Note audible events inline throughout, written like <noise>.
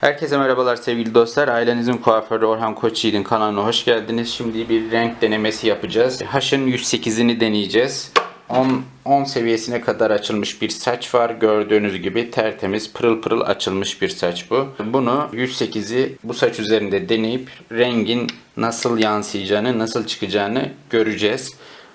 Herkese merhabalar sevgili dostlar. Ailenizin kuaförü Orhan Koçyiğit'in kanalına hoş geldiniz. Şimdi bir renk denemesi yapacağız. H'ın 108'ini deneyeceğiz. 10, 10 seviyesine kadar açılmış bir saç var. Gördüğünüz gibi tertemiz pırıl pırıl açılmış bir saç bu. Bunu 108'i bu saç üzerinde deneyip rengin nasıl yansıyacağını, nasıl çıkacağını göreceğiz.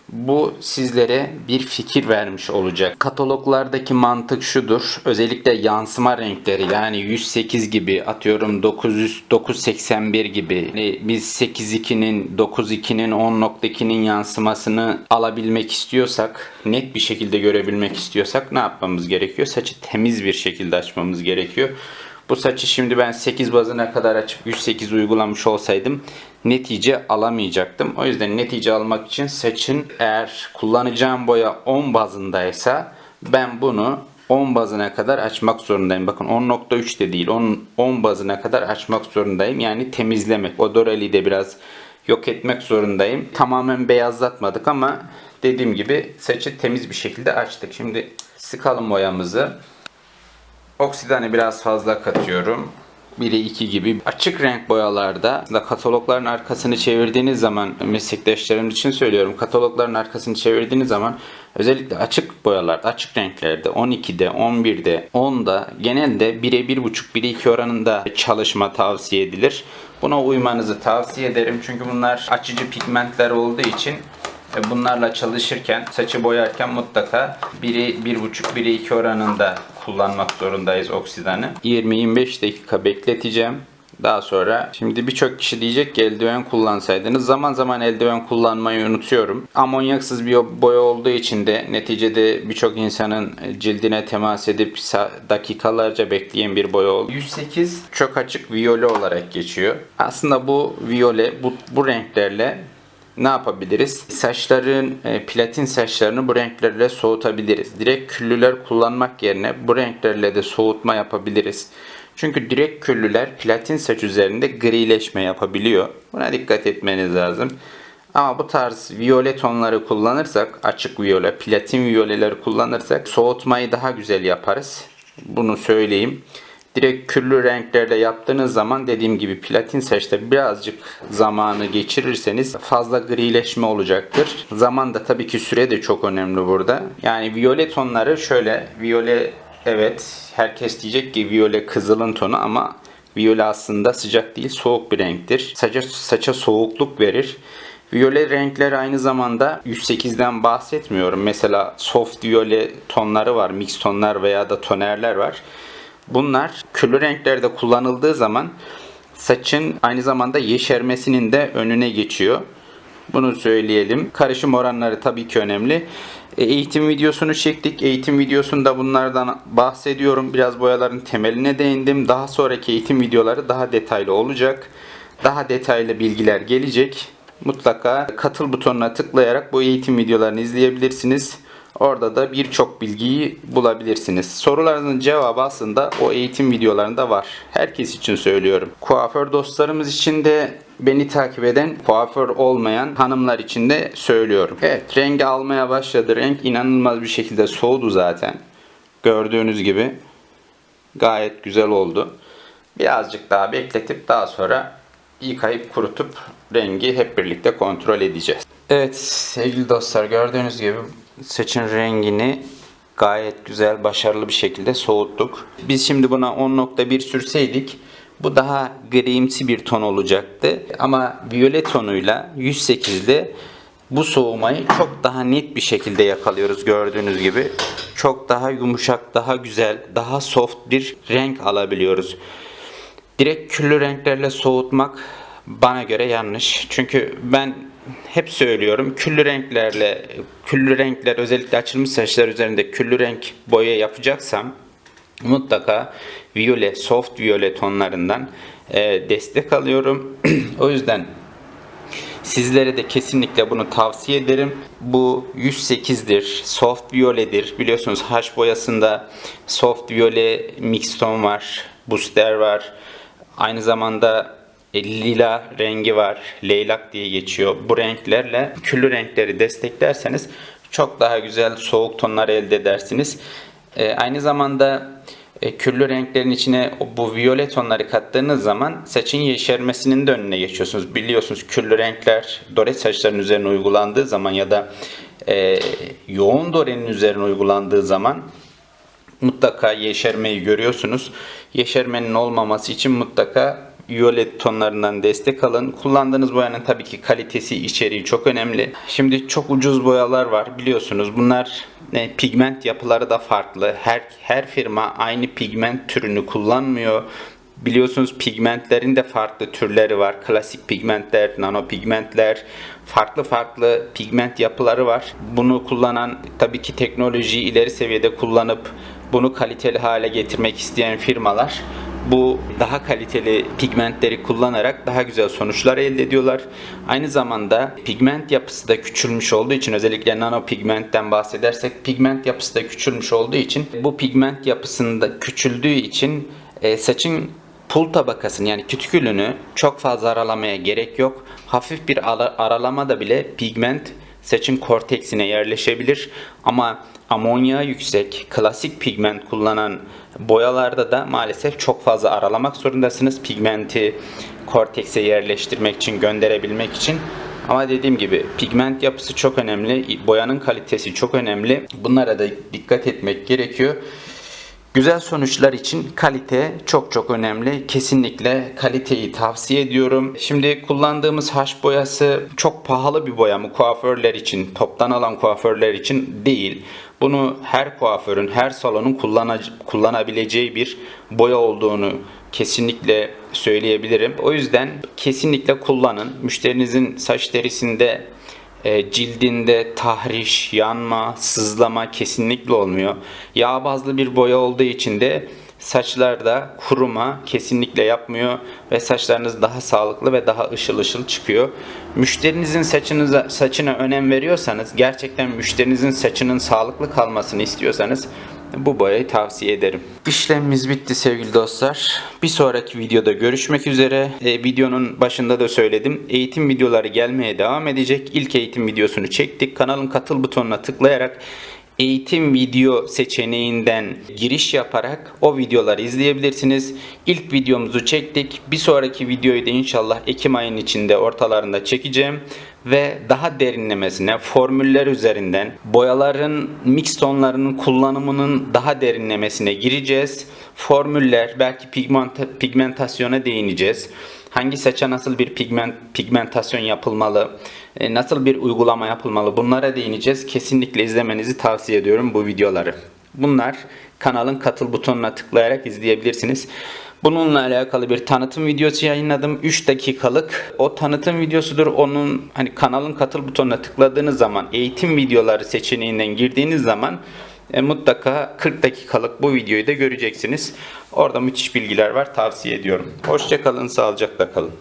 Bu sizlere bir fikir vermiş olacak. Kataloglardaki mantık şudur. Özellikle yansıma renkleri yani 108 gibi atıyorum 900 981 gibi. Yani biz 8.2'nin 9.2'nin 10.2'nin yansımasını alabilmek istiyorsak, net bir şekilde görebilmek istiyorsak ne yapmamız gerekiyor? Saçı temiz bir şekilde açmamız gerekiyor. Bu saçı şimdi ben 8 bazına kadar açıp 108 uygulamış olsaydım netice alamayacaktım. O yüzden netice almak için saçın eğer kullanacağım boya 10 bazındaysa ben bunu 10 bazına kadar açmak zorundayım. Bakın 10.3 de değil 10, 10 bazına kadar açmak zorundayım. Yani temizlemek. O doraliyi de biraz yok etmek zorundayım. Tamamen beyazlatmadık ama dediğim gibi saçı temiz bir şekilde açtık. Şimdi sıkalım boyamızı. Oksidanı biraz fazla katıyorum. 1'e 2 gibi açık renk boyalarda aslında katalogların arkasını çevirdiğiniz zaman meslektaşlarım için söylüyorum katalogların arkasını çevirdiğiniz zaman özellikle açık boyalarda açık renklerde 12'de 11'de 10'da genelde 1'e 1.5 1'e 2 oranında çalışma tavsiye edilir. Buna uymanızı tavsiye ederim çünkü bunlar açıcı pigmentler olduğu için e, Bunlarla çalışırken, saçı boyarken mutlaka 1'e 1.5 1'e 2 oranında kullanmak zorundayız oksidanı. 20-25 dakika bekleteceğim. Daha sonra şimdi birçok kişi diyecek ki eldiven kullansaydınız. Zaman zaman eldiven kullanmayı unutuyorum. Amonyaksız bir boya olduğu için de neticede birçok insanın cildine temas edip dakikalarca bekleyen bir boya oldu. 108 çok açık viyole olarak geçiyor. Aslında bu viyole bu, bu renklerle ne yapabiliriz? Saçların, e, platin saçlarını bu renklerle soğutabiliriz. Direkt küllüler kullanmak yerine bu renklerle de soğutma yapabiliriz. Çünkü direkt küllüler platin saç üzerinde grileşme yapabiliyor. Buna dikkat etmeniz lazım. Ama bu tarz viyole tonları kullanırsak, açık viyole, platin viyoleleri kullanırsak soğutmayı daha güzel yaparız. Bunu söyleyeyim. Direkt küllü renklerle yaptığınız zaman dediğim gibi platin saçta birazcık zamanı geçirirseniz fazla grileşme olacaktır. Zaman da tabii ki süre de çok önemli burada. Yani viyole tonları şöyle viyole evet herkes diyecek ki viyole kızılın tonu ama viyole aslında sıcak değil soğuk bir renktir. Saça, saça soğukluk verir. Viyole renkler aynı zamanda 108'den bahsetmiyorum. Mesela soft viyole tonları var, mix tonlar veya da tonerler var. Bunlar küllü renklerde kullanıldığı zaman saçın aynı zamanda yeşermesinin de önüne geçiyor. Bunu söyleyelim. Karışım oranları tabii ki önemli. E, Eğitim videosunu çektik. Eğitim videosunda bunlardan bahsediyorum. Biraz boyaların temeline değindim. Daha sonraki eğitim videoları daha detaylı olacak. Daha detaylı bilgiler gelecek. Mutlaka katıl butonuna tıklayarak bu eğitim videolarını izleyebilirsiniz. Orada da birçok bilgiyi bulabilirsiniz. Sorularınızın cevabı aslında o eğitim videolarında var. Herkes için söylüyorum. Kuaför dostlarımız için de beni takip eden, kuaför olmayan hanımlar için de söylüyorum. Evet, rengi almaya başladı. Renk inanılmaz bir şekilde soğudu zaten. Gördüğünüz gibi gayet güzel oldu. Birazcık daha bekletip daha sonra yıkayıp kurutup rengi hep birlikte kontrol edeceğiz. Evet sevgili dostlar gördüğünüz gibi saçın rengini gayet güzel başarılı bir şekilde soğuttuk. Biz şimdi buna 10.1 sürseydik bu daha grimsi bir ton olacaktı. Ama viyole tonuyla 108'de bu soğumayı çok daha net bir şekilde yakalıyoruz gördüğünüz gibi. Çok daha yumuşak, daha güzel, daha soft bir renk alabiliyoruz. Direkt küllü renklerle soğutmak bana göre yanlış. Çünkü ben hep söylüyorum küllü renklerle küllü renkler özellikle açılmış saçlar üzerinde küllü renk boya yapacaksam mutlaka viyole, soft viyole tonlarından e, destek alıyorum. <clears throat> o yüzden Sizlere de kesinlikle bunu tavsiye ederim. Bu 108'dir, soft viyoledir. Biliyorsunuz haş boyasında soft viyole mix ton var, booster var. Aynı zamanda lila rengi var, leylak diye geçiyor. Bu renklerle küllü renkleri desteklerseniz çok daha güzel soğuk tonlar elde edersiniz. E, aynı zamanda E, küllü renklerin içine bu violet tonları kattığınız zaman saçın yeşermesinin de önüne geçiyorsunuz. Biliyorsunuz küllü renkler dore saçların üzerine uygulandığı zaman ya da e, yoğun dorenin üzerine uygulandığı zaman mutlaka yeşermeyi görüyorsunuz. Yeşermenin olmaması için mutlaka violet tonlarından destek alın. Kullandığınız boyanın tabii ki kalitesi, içeriği çok önemli. Şimdi çok ucuz boyalar var biliyorsunuz. Bunlar e, pigment yapıları da farklı. Her her firma aynı pigment türünü kullanmıyor. Biliyorsunuz pigmentlerin de farklı türleri var. Klasik pigmentler, nano pigmentler, farklı farklı pigment yapıları var. Bunu kullanan tabii ki teknolojiyi ileri seviyede kullanıp bunu kaliteli hale getirmek isteyen firmalar bu daha kaliteli pigmentleri kullanarak daha güzel sonuçlar elde ediyorlar. Aynı zamanda pigment yapısı da küçülmüş olduğu için özellikle nano pigmentten bahsedersek pigment yapısı da küçülmüş olduğu için bu pigment yapısında küçüldüğü için e, saçın pul tabakasını yani kütükülünü çok fazla aralamaya gerek yok. Hafif bir ara- aralamada bile pigment saçın korteksine yerleşebilir ama amonya yüksek klasik pigment kullanan boyalarda da maalesef çok fazla aralamak zorundasınız. Pigmenti kortekse yerleştirmek için gönderebilmek için. Ama dediğim gibi pigment yapısı çok önemli boyanın kalitesi çok önemli. Bunlara da dikkat etmek gerekiyor Güzel sonuçlar için kalite çok çok önemli. Kesinlikle kaliteyi tavsiye ediyorum. Şimdi kullandığımız haş boyası çok pahalı bir boya mı kuaförler için, toptan alan kuaförler için değil. Bunu her kuaförün, her salonun kullana- kullanabileceği bir boya olduğunu kesinlikle söyleyebilirim. O yüzden kesinlikle kullanın. Müşterinizin saç derisinde cildinde tahriş, yanma, sızlama kesinlikle olmuyor. Yağ bazlı bir boya olduğu için de saçlarda kuruma kesinlikle yapmıyor ve saçlarınız daha sağlıklı ve daha ışıl ışıl çıkıyor. Müşterinizin saçınıza saçına önem veriyorsanız, gerçekten müşterinizin saçının sağlıklı kalmasını istiyorsanız bu boyayı tavsiye ederim. İşlemimiz bitti sevgili dostlar. Bir sonraki videoda görüşmek üzere. E, videonun başında da söyledim. Eğitim videoları gelmeye devam edecek. İlk eğitim videosunu çektik. Kanalın katıl butonuna tıklayarak eğitim video seçeneğinden giriş yaparak o videoları izleyebilirsiniz. İlk videomuzu çektik. Bir sonraki videoyu da inşallah Ekim ayının içinde ortalarında çekeceğim ve daha derinlemesine formüller üzerinden boyaların mix tonlarının kullanımının daha derinlemesine gireceğiz. Formüller belki pigment, pigmentasyona değineceğiz. Hangi saça nasıl bir pigment pigmentasyon yapılmalı, e, nasıl bir uygulama yapılmalı bunlara değineceğiz. Kesinlikle izlemenizi tavsiye ediyorum bu videoları. Bunlar kanalın katıl butonuna tıklayarak izleyebilirsiniz. Bununla alakalı bir tanıtım videosu yayınladım. 3 dakikalık. O tanıtım videosudur. Onun hani kanalın katıl butonuna tıkladığınız zaman eğitim videoları seçeneğinden girdiğiniz zaman e, mutlaka 40 dakikalık bu videoyu da göreceksiniz. Orada müthiş bilgiler var. Tavsiye ediyorum. Hoşçakalın, sağlıcakla kalın.